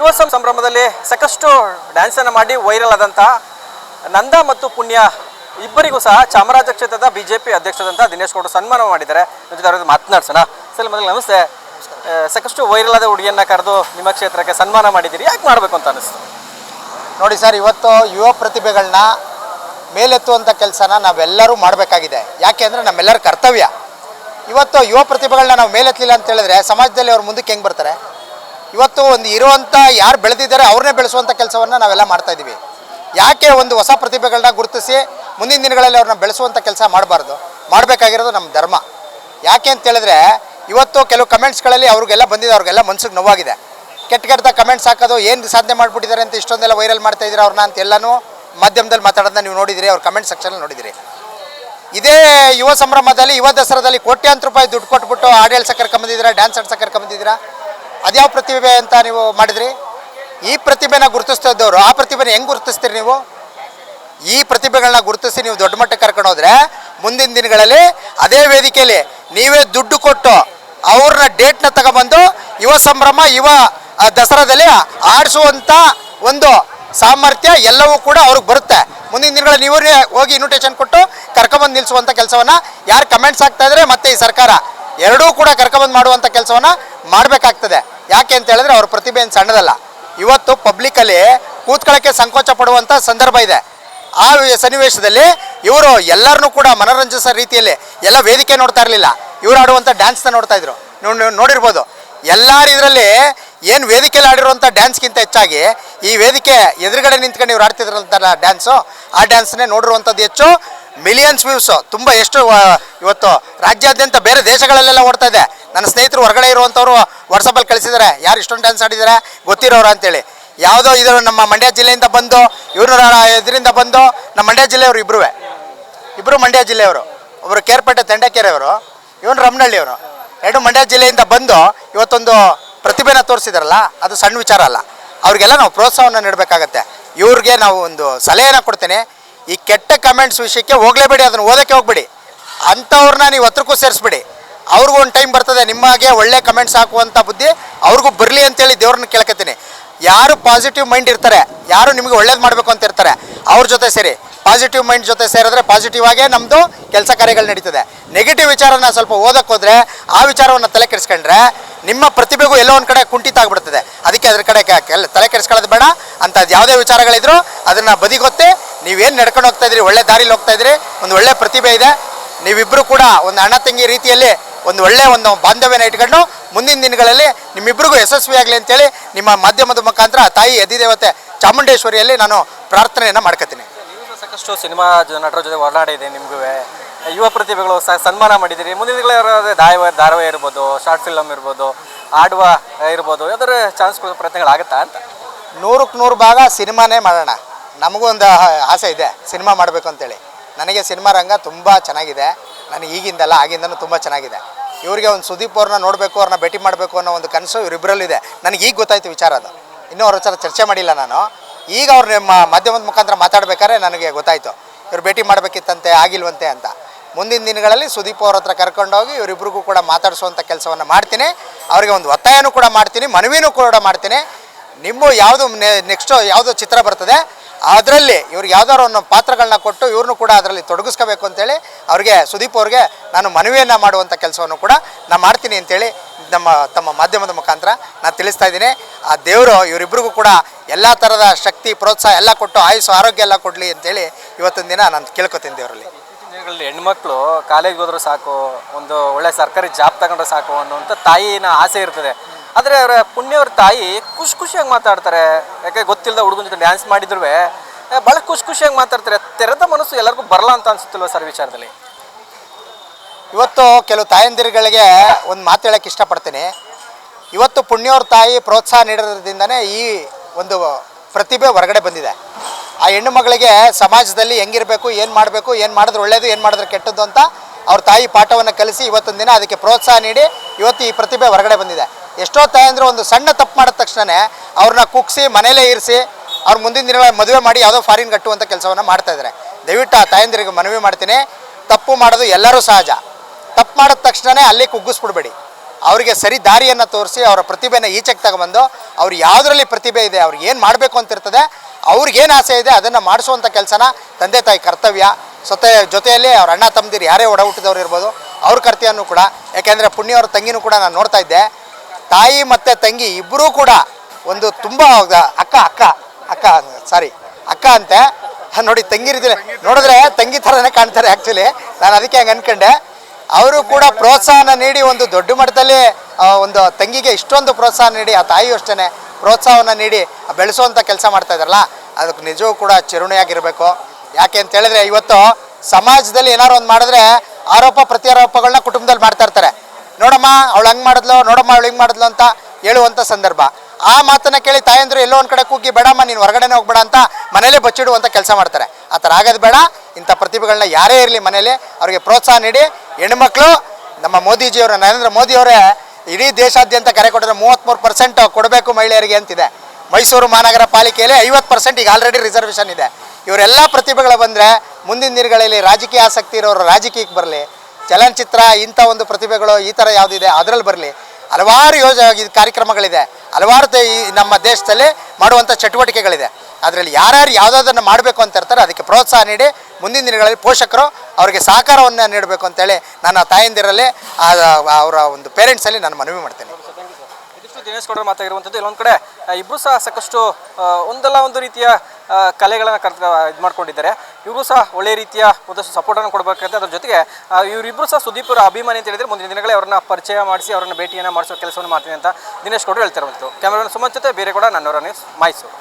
ಯುವ ಸಂಭ್ರಮದಲ್ಲಿ ಸಾಕಷ್ಟು ಡ್ಯಾನ್ಸ್ ಅನ್ನು ಮಾಡಿ ವೈರಲ್ ಆದಂತ ನಂದ ಮತ್ತು ಪುಣ್ಯ ಇಬ್ಬರಿಗೂ ಸಹ ಚಾಮರಾಜ ಕ್ಷೇತ್ರದ ಬಿಜೆಪಿ ಅಧ್ಯಕ್ಷರಾದಂಥ ದಿನೇಶ್ ಗೌಡ ಸನ್ಮಾನ ಮಾಡಿದ್ದಾರೆ. ಜೊತೆ ಮಾತನಾಡ್ಸೋಣ. ಸರ್, ಮೊದಲು ನಮಸ್ತೆ. ಸಾಕಷ್ಟು ವೈರಲ್ ಆದ ಹುಡುಗಿಯನ್ನ ಕರೆದು ನಿಮ್ಮ ಕ್ಷೇತ್ರಕ್ಕೆ ಸನ್ಮಾನ ಮಾಡಿದ್ದೀರಿ. ಯಾಕೆ ಮಾಡಬೇಕು ಅಂತ ಅನಿಸ್ತು? ನೋಡಿ ಸರ್, ಇವತ್ತು ಯುವ ಪ್ರತಿಭೆಗಳನ್ನ ಮೇಲೆತ್ತುವಂಥ ಕೆಲಸನ ನಾವೆಲ್ಲರೂ ಮಾಡಬೇಕಾಗಿದೆ. ಯಾಕೆ ಅಂದರೆ ನಮ್ಮೆಲ್ಲರ ಕರ್ತವ್ಯ. ಇವತ್ತು ಯುವ ಪ್ರತಿಭೆಗಳನ್ನ ನಾವು ಮೇಲೆತ್ತಲಿಲ್ಲ ಅಂತ ಹೇಳಿದ್ರೆ ಸಮಾಜದಲ್ಲಿ ಅವ್ರು ಮುಂದಕ್ಕೆ ಹೆಂಗೆ ಬರ್ತಾರೆ? ಇವತ್ತು ಒಂದು ಇರುವಂಥ ಯಾರು ಬೆಳೆದಿದ್ದಾರೆ ಅವ್ರನ್ನೇ ಬೆಳೆಸುವಂಥ ಕೆಲಸವನ್ನು ನಾವೆಲ್ಲ ಮಾಡ್ತಾ ಇದ್ದೀವಿ ಯಾಕೆ ಒಂದು ಹೊಸ ಪ್ರತಿಭೆಗಳನ್ನ ಗುರುತಿಸಿ ಮುಂದಿನ ದಿನಗಳಲ್ಲಿ ಅವ್ರನ್ನ ಬೆಳೆಸುವಂಥ ಕೆಲಸ ಮಾಡಬಾರ್ದು. ಮಾಡಬೇಕಾಗಿರೋದು ನಮ್ಮ ಧರ್ಮ. ಯಾಕೆ ಅಂತ ಹೇಳಿದ್ರೆ ಇವತ್ತು ಕೆಲವು ಕಮೆಂಟ್ಸ್ಗಳಲ್ಲಿ ಅವ್ರಿಗೆಲ್ಲ ಬಂದಿದೆ, ಅವ್ರಿಗೆಲ್ಲ ಮನ್ಸಿಗೆ ನೋವಾಗಿದೆ. ಕೆಟ್ಟ ಕೆಟ್ಟ ಕಮೆಂಟ್ಸ್ ಹಾಕೋದು ಏನು ಸಾಧನೆ ಮಾಡಿಬಿಟ್ಟಿದ್ದಾರೆ ಅಂತ ಇಷ್ಟೊಂದೆಲ್ಲ ವೈರಲ್ ಮಾಡ್ತಾ ಇದ್ದೀರಾ ಅವ್ರನ್ನ ಅಂತ ಎಲ್ಲನೂ ಮಾಧ್ಯಮದಲ್ಲಿ ಮಾತಾಡೋದನ್ನ ನೀವು ನೋಡಿದಿರಿ, ಅವ್ರ ಕಮೆಂಟ್ ಸೆಕ್ಷನಲ್ಲಿ ನೋಡಿದಿರಿ. ಇದೇ ಯುವ ಸಂಭ್ರಮದಲ್ಲಿ, ಯುವ ದಸರಾದಲ್ಲಿ ಕೋಟ್ಯಾಂತರ ರೂಪಾಯಿ ದುಡ್ಡು ಕೊಟ್ಬಿಟ್ಟು ಹಾಡು ಹೇಳ್ಸಕ್ಕೆ ಕರ್ಕೊಂಬಂದಿದ್ದೀರಾ ಡ್ಯಾನ್ಸ್ ಆಡ್ಸಕ್ಕೆ ಕರ್ಕೊಂಬಂದಿದ್ದೀರಾ? ಅದ್ಯಾವ ಪ್ರತಿಭೆ ಅಂತ ನೀವು ಮಾಡಿದ್ರಿ? ಈ ಪ್ರತಿಭೆನ ಗುರುತಿಸ್ತಾ ಇದ್ದವರು ಆ ಪ್ರತಿಭೆನ ಹೆಂಗೆ ಗುರುತಿಸ್ತೀರಿ ನೀವು? ಈ ಪ್ರತಿಭೆಗಳನ್ನ ಗುರುತಿಸಿ ನೀವು ದೊಡ್ಡ ಮಟ್ಟಕ್ಕೆ ಕರ್ಕೊಂಡು ಹೋದ್ರೆ ಮುಂದಿನ ದಿನಗಳಲ್ಲಿ ಅದೇ ವೇದಿಕೆಯಲ್ಲಿ ನೀವೇ ದುಡ್ಡು ಕೊಟ್ಟು ಅವ್ರನ್ನ ಡೇಟ್ನ ತಗೊಬಂದು ಯುವ ಸಂಭ್ರಮ, ಯುವ ದಸರಾದಲ್ಲಿ ಆಡಿಸುವಂಥ ಒಂದು ಸಾಮರ್ಥ್ಯ ಎಲ್ಲವೂ ಕೂಡ ಅವ್ರಿಗೆ ಬರುತ್ತೆ. ಮುಂದಿನ ದಿನಗಳಲ್ಲಿ ನೀವೇ ಹೋಗಿ ಇನ್ವಿಟೇಷನ್ ಕೊಟ್ಟು ಕರ್ಕೊಬಂದು ನಿಲ್ಲಿಸುವಂಥ ಕೆಲಸವನ್ನು ಯಾರು ಕಮೆಂಟ್ಸ್ ಆಗ್ತಾ ಇದ್ರೆ ಮತ್ತೆ ಈ ಸರ್ಕಾರ ಎರಡೂ ಕೂಡ ಕರ್ಕೊಬಂದು ಮಾಡುವಂಥ ಕೆಲಸವನ್ನು ಮಾಡಬೇಕಾಗ್ತದೆ. ಯಾಕೆ ಅಂತ ಹೇಳಿದ್ರೆ ಅವ್ರ ಪ್ರತಿಭೆ ಏನು ಸಣ್ಣದಲ್ಲ. ಇವತ್ತು ಪಬ್ಲಿಕಲ್ಲಿ ಕೂತ್ಕೊಳ್ಳೋಕ್ಕೆ ಸಂಕೋಚ ಪಡುವಂಥ ಸಂದರ್ಭ ಇದೆ. ಆ ಸನ್ನಿವೇಶದಲ್ಲಿ ಇವರು ಎಲ್ಲರನ್ನೂ ಕೂಡ ಮನೋರಂಜಿಸೋ ರೀತಿಯಲ್ಲಿ ಎಲ್ಲ ವೇದಿಕೆ ನೋಡ್ತಾ ಇರಲಿಲ್ಲ. ಇವರು ಆಡುವಂಥ ಡ್ಯಾನ್ಸ್ನ ನೋಡ್ತಾ ಇದ್ರು. ನೋಡಿರ್ಬೋದು. ಎಲ್ಲರ ಇದರಲ್ಲಿ ಏನು ವೇದಿಕೆಯಲ್ಲಿ ಆಡಿರುವಂಥ ಡ್ಯಾನ್ಸ್ಗಿಂತ ಹೆಚ್ಚಾಗಿ ಈ ವೇದಿಕೆ ಎದುರುಗಡೆ ನಿಂತ್ಕೊಂಡು ಇವ್ರು ಆಡ್ತಿದ್ರಂತಲ್ಲ ಡ್ಯಾನ್ಸು ಆ ಡ್ಯಾನ್ಸ್ನೇ ನೋಡಿರುವಂಥದ್ದು ಹೆಚ್ಚು. ಮಿಲಿಯನ್ಸ್ ವ್ಯೂಸು ತುಂಬ ಎಷ್ಟು ಇವತ್ತು ರಾಜ್ಯಾದ್ಯಂತ ಬೇರೆ ದೇಶಗಳಲ್ಲೆಲ್ಲ ಓಡ್ತಾ ಇದೆ. ನನ್ನ ಸ್ನೇಹಿತರು ಹೊರಗಡೆ ಇರುವಂಥವ್ರು ವಾಟ್ಸಪ್ಪಲ್ಲಿ ಕಳಿಸಿದ್ದಾರೆ ಯಾರು ಇಷ್ಟೊಂದು ಡ್ಯಾನ್ಸ್ ಆಡಿದ್ದಾರೆ ಗೊತ್ತಿರೋರು ಅಂತೇಳಿ. ಯಾವುದೋ ಇದು ನಮ್ಮ ಮಂಡ್ಯ ಜಿಲ್ಲೆಯಿಂದ ಬಂದು ಇವರು ಇದರಿಂದ ಬಂದು, ನಮ್ಮ ಮಂಡ್ಯ ಜಿಲ್ಲೆಯವರು ಇಬ್ಬರು ಇಬ್ಬರು ಮಂಡ್ಯ ಜಿಲ್ಲೆಯವರು. ಒಬ್ಬರು ಕೇರ್ಪೇಟೆ ತಂಡಕೆರೆಯವರು. ಇವನು ರಮನಹಳ್ಳಿಯವರು ಎರಡು ಮಂಡ್ಯ ಜಿಲ್ಲೆಯಿಂದ ಬಂದು, ಇವತ್ತೊಂದು ಪ್ರತಿಭೆನ ತೋರಿಸಿದಾರಲ್ಲ, ಅದು ಸಣ್ಣ ವಿಚಾರ ಅಲ್ಲ. ಅವ್ರಿಗೆಲ್ಲ ನಾವು ಪ್ರೋತ್ಸಾಹವನ್ನು ನೀಡಬೇಕಾಗತ್ತೆ. ಇವ್ರಿಗೆ ನಾವು ಒಂದು ಸಲಹೆಯನ್ನು ಕೊಡ್ತೇನೆ. ಈ ಕೆಟ್ಟ ಕಮೆಂಟ್ಸ್ ವಿಷಯಕ್ಕೆ ಹೋಗಲೇಬೇಡಿ, ಅದನ್ನು ಓದೋಕ್ಕೆ ಹೋಗ್ಬೇಡಿ. ಅಂಥವ್ರನ್ನ ನೀವು ಹತ್ರಕ್ಕೂ ಸೇರಿಸ್ಬಿಡಿ. ಅವ್ರಿಗೂ ಒಂದು ಟೈಮ್ ಬರ್ತದೆ ನಿಮಗೆ ಒಳ್ಳೆ ಕಮೆಂಟ್ಸ್ ಹಾಕುವಂಥ ಬುದ್ಧಿ ಅವ್ರಿಗೂ ಬರಲಿ ಅಂತೇಳಿ ದೇವ್ರನ್ನ ಕೇಳ್ಕೊತೀನಿ ಯಾರು ಪಾಸಿಟಿವ್ ಮೈಂಡ್ ಇರ್ತಾರೆ, ಯಾರು ನಿಮಗೆ ಒಳ್ಳೇದು ಮಾಡಬೇಕು ಅಂತ ಇರ್ತಾರೆ, ಅವ್ರ ಜೊತೆ ಸೇರಿ. ಪಾಸಿಟಿವ್ ಮೈಂಡ್ ಜೊತೆ ಸೇರಿದ್ರೆ ಪಾಸಿಟಿವ್ ಆಗೇ ನಮ್ಮದು ಕೆಲಸ ಕಾರ್ಯಗಳು ನಡೀತದೆ. ನೆಗೆಟಿವ್ ವಿಚಾರನ ಸ್ವಲ್ಪ ಓದಕ್ಕೆ ಹೋದ್ರೆ ಆ ವಿಚಾರವನ್ನು ತಲೆ ಕೆಡಿಸ್ಕೊಂಡ್ರೆ ನಿಮ್ಮ ಪ್ರತಿಭೆಗೂ ಎಲ್ಲೋ ಒಂದು ಕಡೆ ಕುಂಠಿತ ಆಗ್ಬಿಡ್ತದೆ. ಅದಕ್ಕೆ ಅದ್ರ ಕಡೆ ತಲೆ ಕೆಡಿಸ್ಕೊಳ್ಳೋದು ಬೇಡ. ಅಂಥದ್ದು ಯಾವುದೇ ವಿಚಾರಗಳಿದ್ರು ಅದನ್ನು ಬದಿಗೊತ್ತಿ. ನೀವೇನು ನಡ್ಕೊಂಡು ಹೋಗ್ತಾ ಇದ್ರಿ, ಒಳ್ಳೆ ದಾರಿಲಿ ಹೋಗ್ತಾ ಇದ್ರಿ, ಒಂದು ಒಳ್ಳೆ ಪ್ರತಿಭೆ ಇದೆ. ನೀವಿಬ್ಬರು ಕೂಡ ಒಂದು ಅಣ್ಣ ತಂಗಿ ರೀತಿಯಲ್ಲಿ ಒಂದು ಒಳ್ಳೆ ಒಂದು ಬಾಂಧವ್ಯನ ಇಟ್ಕೊಂಡು ಮುಂದಿನ ದಿನಗಳಲ್ಲಿ ನಿಮ್ಮಿಬ್ಬರಿಗೂ ಯಶಸ್ವಿಯಾಗಲಿ ಅಂತೇಳಿ ನಿಮ್ಮ ಮಾಧ್ಯಮದ ಮುಖಾಂತರ ತಾಯಿ ಅಧಿದೇವತೆ ಚಾಮುಂಡೇಶ್ವರಿಯಲ್ಲಿ ನಾನು ಪ್ರಾರ್ಥನೆಯನ್ನು ಮಾಡ್ಕೊತೀನಿ ಸಾಕಷ್ಟು ಸಿನಿಮಾ ನಟರ ಜೊತೆ ಹೊರನಾಡಿದೆ ನಿಮಗೂ ಯುವ ಪ್ರತಿಭೆಗಳು ಸನ್ಮಾನ ಮಾಡಿದ್ದೀರಿ ಮುಂದಿನ ದಾಯ ಧಾರಾವಾಹಿ ಧಾರಾವಾಹಿ ಇರ್ಬೋದು, ಶಾರ್ಟ್ ಫಿಲಮ್ ಇರ್ಬೋದು, ಆಡುವ ಇರ್ಬೋದು, ಯಾವ್ದಾದ್ರು ಚಾನ್ಸ್ ಪ್ರಯತ್ನಗಳಾಗುತ್ತಾ ಅಂತ? ನೂರಕ್ಕೆ ನೂರು ಭಾಗ ಸಿನಿಮಾನೇ ಮಾಡೋಣ. ನಮಗೂ ಒಂದು ಆಸೆ ಇದೆ. ಸಿನಿಮಾ ಮಾಡಬೇಕು ಅಂತೇಳಿ. ನನಗೆ ಸಿನಿಮಾ ರಂಗ ತುಂಬ ಚೆನ್ನಾಗಿದೆ. ನನಗೆ ಈಗಿಂದಲ್ಲ, ಆಗಿಂದನು ತುಂಬ ಚೆನ್ನಾಗಿದೆ. ಇವರಿಗೆ ಒಂದು ಸುದೀಪ್ ಅವ್ರನ್ನ ನೋಡಬೇಕು, ಅವ್ರನ್ನ ಭೇಟಿ ಮಾಡಬೇಕು ಅನ್ನೋ ಒಂದು ಕನಸು ಇವರಿಬ್ಬರಲ್ಲಿದೆ ನನಗೆ ಈಗ ಗೊತ್ತಾಯ್ತು ವಿಚಾರ ಅದು. ಇನ್ನೂ ಅವ್ರ ಹತ್ರ ಚರ್ಚೆ ಮಾಡಿಲ್ಲ ನಾನು. ಈಗ ಅವ್ರು ನಿಮ್ಮ ಮಾಧ್ಯಮದ ಮುಖಾಂತರ ಮಾತಾಡ್ಬೇಕಾದ್ರೆ ನನಗೆ ಗೊತ್ತಾಯಿತು. ಇವ್ರು ಭೇಟಿ ಮಾಡಬೇಕಿತ್ತಂತೆ, ಆಗಿಲ್ವಂತೆ ಅಂತ. ಮುಂದಿನ ದಿನಗಳಲ್ಲಿ ಸುದೀಪ್ ಅವ್ರ ಹತ್ರ ಕರ್ಕೊಂಡೋಗಿ ಇವರಿಬ್ರಿಗೂ ಕೂಡ ಮಾತಾಡಿಸುವಂಥ ಕೆಲಸವನ್ನು ಮಾಡ್ತೀನಿ. ಅವರಿಗೆ ಒಂದು ಒತ್ತಾಯನೂ ಕೂಡ ಮಾಡ್ತೀನಿ, ಮನವಿನೂ ಕೂಡ ಮಾಡ್ತೀನಿ. ನಿಮ್ಮ ಯಾವುದು ನೆಕ್ಸ್ಟು ಯಾವುದು ಚಿತ್ರ ಬರ್ತದೆ, ಅದರಲ್ಲಿ ಇವ್ರಿಗೆ ಯಾವ್ದಾದ್ರು ಒಂದು ಪಾತ್ರಗಳನ್ನ ಕೊಟ್ಟು ಇವ್ರನ್ನೂ ಕೂಡ ಅದರಲ್ಲಿ ತೊಡಗಿಸ್ಕೋಬೇಕು ಅಂತೇಳಿ ಅವ್ರಿಗೆ, ಸುದೀಪ್ ಅವ್ರಿಗೆ ನಾನು ಮನವಿಯನ್ನು ಮಾಡುವಂಥ ಕೆಲಸವನ್ನು ಕೂಡ ನಾನು ಮಾಡ್ತೀನಿ ಅಂತೇಳಿ ನಮ್ಮ, ತಮ್ಮ ಮಾಧ್ಯಮದ ಮುಖಾಂತರ ನಾನು ತಿಳಿಸ್ತಾ ಇದ್ದೀನಿ. ಆ ದೇವರು ಇವರಿಬ್ಬರಿಗೂ ಕೂಡ ಎಲ್ಲ ಥರದ ಶಕ್ತಿ, ಪ್ರೋತ್ಸಾಹ ಎಲ್ಲ ಕೊಟ್ಟು ಆಯುಸ್ಸು, ಆರೋಗ್ಯ ಎಲ್ಲ ಕೊಡಲಿ ಅಂತೇಳಿ ಇವತ್ತಿನ ದಿನ ನಾನು ಕೇಳ್ಕೊತೀನಿ ದೇವರಲ್ಲಿ. ದಿನಗಳಲ್ಲಿ ಹೆಣ್ಮಕ್ಳು ಕಾಲೇಜ್ಗೆ ಹೋದ್ರೆ ಸಾಕು, ಒಂದು ಒಳ್ಳೆ ಸರ್ಕಾರಿ ಜಾಬ್ ತಗೊಂಡ್ರೆ ಸಾಕು ಅನ್ನುವಂಥ ತಾಯಿನ ಆಸೆ ಇರ್ತದೆ. ಆದರೆ ಅವರ ಪುಣ್ಯವ್ರ ತಾಯಿ ಖುಷಿ ಖುಷಿಯಾಗಿ ಮಾತಾಡ್ತಾರೆ. ಯಾಕೆ ಗೊತ್ತಿಲ್ಲದ ಹುಡುಗನ ಜೊತೆ ಡ್ಯಾನ್ಸ್ ಮಾಡಿದ್ರು ಭಾಳ ಖುಷಿ ಖುಷಿಯಾಗಿ ಮಾತಾಡ್ತಾರೆ. ತೆರೆದ ಮನಸ್ಸು ಎಲ್ಲರಿಗೂ ಬರಲ್ಲ ಅಂತ ಅನ್ಸುತ್ತಿಲ್ವ ಸರ್ ವಿಚಾರದಲ್ಲಿ? ಇವತ್ತು ಕೆಲವು ತಾಯಂದಿರುಗಳಿಗೆ ಒಂದು ಮಾತು ಹೇಳಕ್ಕೆ ಇಷ್ಟಪಡ್ತೀನಿ. ಇವತ್ತು ಪುಣ್ಯವ್ರ ತಾಯಿ ಪ್ರೋತ್ಸಾಹ ನೀಡೋದ್ರಿಂದನೇ ಈ ಒಂದು ಪ್ರತಿಭೆ ಹೊರಗಡೆ ಬಂದಿದೆ. ಆ ಹೆಣ್ಣು ಮಗಳಿಗೆ ಸಮಾಜದಲ್ಲಿ ಹೆಂಗಿರಬೇಕು, ಏನು ಮಾಡಬೇಕು, ಏನು ಮಾಡಿದ್ರೆ ಒಳ್ಳೇದು, ಏನು ಮಾಡಿದ್ರೆ ಕೆಟ್ಟದ್ದು ಅಂತ ಅವ್ರ ತಾಯಿ ಪಾಠವನ್ನು ಕಲಿಸಿ ಇವತ್ತೊಂದು ದಿನ ಅದಕ್ಕೆ ಪ್ರೋತ್ಸಾಹ ನೀಡಿ ಇವತ್ತು ಈ ಪ್ರತಿಭೆ ಹೊರಗಡೆ ಬಂದಿದೆ. ಎಷ್ಟೋ ತಾಯಂದ್ರು ಒಂದು ಸಣ್ಣ ತಪ್ಪು ಮಾಡಿದ ತಕ್ಷಣವೇ ಅವ್ರನ್ನ ಕುಗ್ಸಿ, ಮನೇಲೇ ಇರಿಸಿ, ಅವ್ರ ಮುಂದಿನ ದಿನಗಳ ಮದುವೆ ಮಾಡಿ ಯಾವುದೋ ಫಾರಿನ್ ಕಟ್ಟುವಂಥ ಕೆಲಸವನ್ನು ಮಾಡ್ತಾ ಇದ್ದಾರೆ. ದಯವಿಟ್ಟು ಆ ತಾಯಂದಿರಿಗೆ ಮನವಿ ಮಾಡ್ತೀನಿ. ತಪ್ಪು ಮಾಡೋದು ಎಲ್ಲರೂ ಸಹಜ. ತಪ್ಪು ಮಾಡಿದ ತಕ್ಷಣವೇ ಅಲ್ಲಿ ಕುಗ್ಗಿಸ್ಬಿಡ್ಬೇಡಿ. ಅವರಿಗೆ ಸರಿ ದಾರಿಯನ್ನು ತೋರಿಸಿ ಅವರ ಪ್ರತಿಭೆನ ಈಚೆಗೆ ತಗೊಬಂದು ಅವ್ರು ಯಾವುದರಲ್ಲಿ ಪ್ರತಿಭೆ ಇದೆ ಅವ್ರಿಗೆ ಏನು ಮಾಡಬೇಕು ಅಂತಿರ್ತದೆ ಅವ್ರಿಗೇನು ಆಸೆ ಇದೆ ಅದನ್ನು ಮಾಡಿಸುವಂಥ ಕೆಲಸನ ತಂದೆ ತಾಯಿ ಕರ್ತವ್ಯ. ಸೊತೆ ಜೊತೆಯಲ್ಲಿ ಅವ್ರ ಅಣ್ಣ ತಮ್ಮದಿರು ಯಾರೇ ಒಡ ಹುಟ್ಟಿದವ್ರು ಇರ್ಬೋದು, ಅವ್ರ ಕರ್ತವ್ಯನೂ ಕೂಡ. ಯಾಕೆಂದರೆ ಪುಣ್ಯ ಅವ್ರ ತಂಗಿನೂ ಕೂಡ ನಾನು ನೋಡ್ತಾ ಇದ್ದೆ. ತಾಯಿ ಮತ್ತು ತಂಗಿ ಇಬ್ಬರೂ ಕೂಡ ಒಂದು ತುಂಬ ಅಕ್ಕ ಅಕ್ಕ ಅಕ್ಕ ಸಾರಿ ಅಕ್ಕ ಅಂತೆ. ನೋಡಿ, ತಂಗಿರಿದ್ರೆ ನೋಡಿದ್ರೆ ತಂಗಿ ಥರನೇ ಕಾಣ್ತಾರೆ ಆ್ಯಕ್ಚುಲಿ ನಾನು ಅದಕ್ಕೆ ಹಂಗೆ ಅನ್ಕೊಂಡೆ. ಅವರು ಕೂಡ ಪ್ರೋತ್ಸಾಹನ ನೀಡಿ ಒಂದು ದೊಡ್ಡ ಮಟ್ಟದಲ್ಲಿ ಒಂದು ತಂಗಿಗೆ ಇಷ್ಟೊಂದು ಪ್ರೋತ್ಸಾಹ ನೀಡಿ, ಆ ತಾಯಿಯೂ ಅಷ್ಟೇ ಪ್ರೋತ್ಸಾಹವನ್ನು ನೀಡಿ ಬೆಳೆಸುವಂಥ ಕೆಲಸ ಮಾಡ್ತಾ ಇದ್ದಾರಲ್ಲ, ಅದಕ್ಕೆ ನಿಜವೂ ಕೂಡ ಚಿರುಣಿಯಾಗಿರಬೇಕು. ಯಾಕೆ ಅಂತ ಹೇಳಿದ್ರೆ ಇವತ್ತು ಸಮಾಜದಲ್ಲಿ ಏನಾರು ಒಂದು ಮಾಡಿದ್ರೆ ಆರೋಪ ಪ್ರತ್ಯಾರೋಪಗಳನ್ನ ಕುಟುಂಬದಲ್ಲಿ ಮಾಡ್ತಾ ಇರ್ತಾರೆ. ನೋಡಮ್ಮ, ಅವಳು ಹಂಗೆ ಮಾಡಿದ್ಲು, ನೋಡಮ್ಮ, ಅವಳು ಹಿಂಗೆ ಮಾಡಿದ್ಲು ಅಂತ ಹೇಳುವಂಥ ಸಂದರ್ಭ. ಆ ಮಾತನ್ನ ಕೇಳಿ ತಾಯಂದ್ರು ಎಲ್ಲೋ ಒಂದು ಕಡೆ ಕೂಗಿ, ಬೇಡಮ್ಮ, ನೀನು ಹೊರಗಡೆನೇ ಹೋಗ್ಬೇಡ ಅಂತ ಮನೇಲೇ ಬಚ್ಚಿಡುವಂಥ ಕೆಲಸ ಮಾಡ್ತಾರೆ. ಆ ಥರ ಆಗೋದು ಬೇಡ. ಇಂಥ ಪ್ರತಿಭೆಗಳನ್ನ ಯಾರೇ ಇರಲಿ ಮನೇಲಿ ಅವರಿಗೆ ಪ್ರೋತ್ಸಾಹ ನೀಡಿ. ಹೆಣ್ಮಕ್ಳು, ನಮ್ಮ ಮೋದಿಜಿಯವರು, ನರೇಂದ್ರ ಮೋದಿಯವರೇ ಇಡೀ ದೇಶಾದ್ಯಂತ ಕರೆ ಕೊಟ್ಟರೆ ಮೂವತ್ತ್ಮೂರು ಪರ್ಸೆಂಟ್ ಕೊಡಬೇಕು ಮಹಿಳೆಯರಿಗೆ ಅಂತಿದೆ. ಮೈಸೂರು ಮಹಾನಗರ ಪಾಲಿಕೆಯಲ್ಲಿ ಐವತ್ತು ಪರ್ಸೆಂಟ್ ಈಗ ಆಲ್ರೆಡಿ ರಿಸರ್ವೇಷನ್ ಇದೆ. ಇವರೆಲ್ಲ ಪ್ರತಿಭೆಗಳು ಬಂದರೆ ಮುಂದಿನ ದಿನಗಳಲ್ಲಿ ರಾಜಕೀಯ ಆಸಕ್ತಿ ಇರೋರು ರಾಜಕೀಯಕ್ಕೆ ಬರಲಿ ಚಲನಚಿತ್ರ, ಇಂಥ ಒಂದು ಪ್ರತಿಭೆಗಳು ಈ ಥರ ಯಾವುದಿದೆ, ಅದರಲ್ಲಿ ಬರಲಿ. ಹಲವಾರು ಯೋಜ ಕಾರ್ಯಕ್ರಮಗಳಿದೆ. ಹಲವಾರು ಈ ನಮ್ಮ ದೇಶದಲ್ಲಿ ಮಾಡುವಂಥ ಚಟುವಟಿಕೆಗಳಿದೆ. ಅದರಲ್ಲಿ ಯಾರ್ಯಾರು ಯಾವುದಾದ್ರನ್ನು ಮಾಡಬೇಕು ಅಂತ ಇರ್ತಾರೆ, ಅದಕ್ಕೆ ಪ್ರೋತ್ಸಾಹ ನೀಡಿ, ಮುಂದಿನ ದಿನಗಳಲ್ಲಿ ಪೋಷಕರು ಅವರಿಗೆ ಸಹಕಾರವನ್ನು ನೀಡಬೇಕು ಅಂತೇಳಿ ನನ್ನ ತಾಯಂದಿರಲ್ಲಿ ಅವರ ಒಂದು ಪೇರೆಂಟ್ಸಲ್ಲಿ ನಾನು ಮನವಿ ಮಾಡ್ತೇನೆ. ಇದಿಷ್ಟು ದಿನೇಶ್ ಗೌಡರು ಮಾತಾಗಿರುವಂಥದ್ದು. ಇಲ್ಲೊಂದು ಕಡೆ ಇಬ್ಬರು ಸಹ ಸಾಕಷ್ಟು ಒಂದಲ್ಲ ಒಂದು ರೀತಿಯ ಕಲೆಗಳನ್ನು ಕರ್ತ ಇದು ಮಾಡ್ಕೊಂಡಿದ್ದಾರೆ. ಇವರು ಸಹ ಒಳ್ಳೆ ರೀತಿಯ ಒಂದಷ್ಟು ಸಪೋರ್ಟನ್ನು ಕೊಡಬೇಕಂತ ಅದ್ರ ಜೊತೆಗೆ ಇವರಿಬ್ಬರು ಸಹ ಸುದೀಪ್ ಅವರ ಅಭಿಮಾನಿ ಅಂತ ಹೇಳಿದ್ರೆ ಮುಂದಿನ ದಿನಗಳೇ ಅವರನ್ನ ಪರಿಚಯ ಮಾಡಿಸಿ ಅವರನ್ನ ಭೇಟಿಯನ್ನು ಮಾಡಿಸೋ ಕೆಲಸವನ್ನು ಮಾಡ್ತೀನಿ ಅಂತ ದಿನೇಶ್ ಗೌಡರು ಹೇಳ್ತಿರುವಂಥದ್ದು ಕ್ಯಾಮ್ರಾಮನ್ ಸುಮನ್ ಜೊತೆ, ಬೇರೆ ಕೂಡ ನನ್ನವರ ನ್ಯೂಸ್ ಮೈಸೂರು